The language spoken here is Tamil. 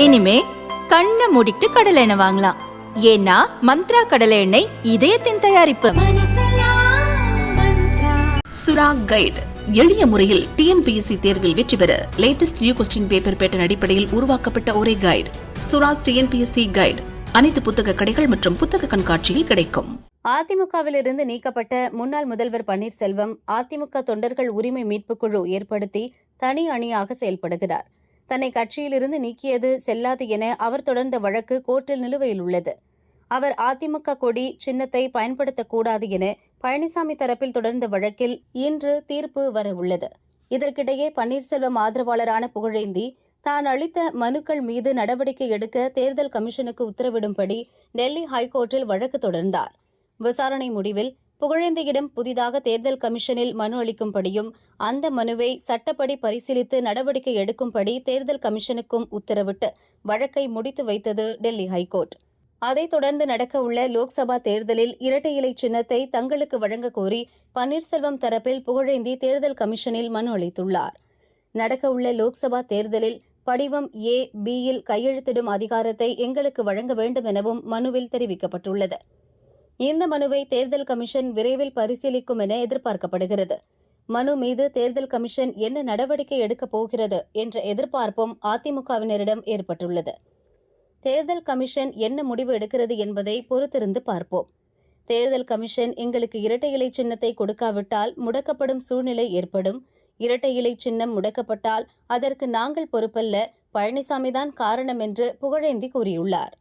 இனிமே கண்ணை மூடிட்டு கடலை எண்ணெய் வாங்கலாம். ஏன்னா மந்த்ரா கடலை எண்ணெய் இதயத்தின் தயாரிப்பு. சுரா கைடு. எளிய முறையில் டிஎன்பிஎஸ்சி தேர்வில் வெற்றி பெற latest new question paper pattern அடிப்படையில் உருவாக்கப்பட்ட ஒரே கைடு சுராஸ் டிஎன்பிஎஸ்சி கைடு அனைத்து புத்தக கடைகள் மற்றும் புத்தக கண்காட்சியில் கிடைக்கும். அதிமுகவிலிருந்து நீக்கப்பட்ட முன்னாள் முதல்வர் பன்னீர்செல்வம் அதிமுக தொண்டர்கள் உரிமை மீட்புக் குழு ஏற்படுத்தி தனி அணியாக செயல்படுகிறார். தன்னை கட்சியிலிருந்து நீக்கியது செல்லாது என அவர் தொடர்ந்த வழக்கு கோர்ட்டில் நிலுவையில் உள்ளது அவர் அதிமுக கொடி சின்னத்தை பயன்படுத்தக்கூடாது என பழனிசாமி தரப்பில் தொடர்ந்த வழக்கில் இன்று தீர்ப்பு வர உள்ளது இதற்கிடையே பன்னீர்செல்வம் ஆதரவாளரான புகழேந்தி தான் அளித்த மனுக்கள் மீது நடவடிக்கை எடுக்க தேர்தல் கமிஷனுக்கு உத்தரவிடும்படி டெல்லி ஹைகோர்ட்டில் வழக்கு தொடர்ந்தார். விசாரணை முடிவில் புகழேந்தியிடம் புதிதாக தேர்தல் கமிஷனில் மனு அளிக்கும்படியும் அந்த மனுவை சட்டப்படி பரிசீலித்து நடவடிக்கை எடுக்கும்படி தேர்தல் கமிஷனுக்கும் உத்தரவிட்டு வழக்கை முடித்து வைத்தது டெல்லி ஹைகோர்ட். அதைத் தொடர்ந்து நடக்கவுள்ள லோக்சபா தேர்தலில் இரட்டை இலை சின்னத்தை தங்களுக்கு வழங்க கோரி பன்னீர்செல்வம் தரப்பில் புகழேந்தி தேர்தல் கமிஷனில் மனு அளித்துள்ளார். நடக்கவுள்ள லோக்சபா தேர்தலில் படிவம் ஏ பி யில் கையெழுத்திடும் அதிகாரத்தை எங்களுக்கு வழங்க வேண்டும் எனவும் மனுவில் தெரிவிக்கப்பட்டுள்ளது. இந்த மனுவை தேர்தல் கமிஷன் விரைவில் பரிசீலிக்கும் என எதிர்பார்க்கப்படுகிறது. மனு மீது தேர்தல் கமிஷன் என்ன நடவடிக்கை எடுக்கப் போகிறது என்ற எதிர்பார்ப்பும் அதிமுகவினரிடம் ஏற்பட்டுள்ளது. தேர்தல் கமிஷன் என்ன முடிவு எடுக்கிறது என்பதை பொறுத்திருந்து பார்ப்போம். தேர்தல் கமிஷன் எங்களுக்கு இரட்டை இலை சின்னத்தை கொடுக்காவிட்டால் முடக்கப்படும் சூழ்நிலை ஏற்படும். இரட்டை இலை சின்னம் முடக்கப்பட்டால் அதற்கு நாங்கள் பொறுப்பல்ல. பழனிசாமிதான் காரணம் என்று புகழேந்தி கூறியுள்ளார்.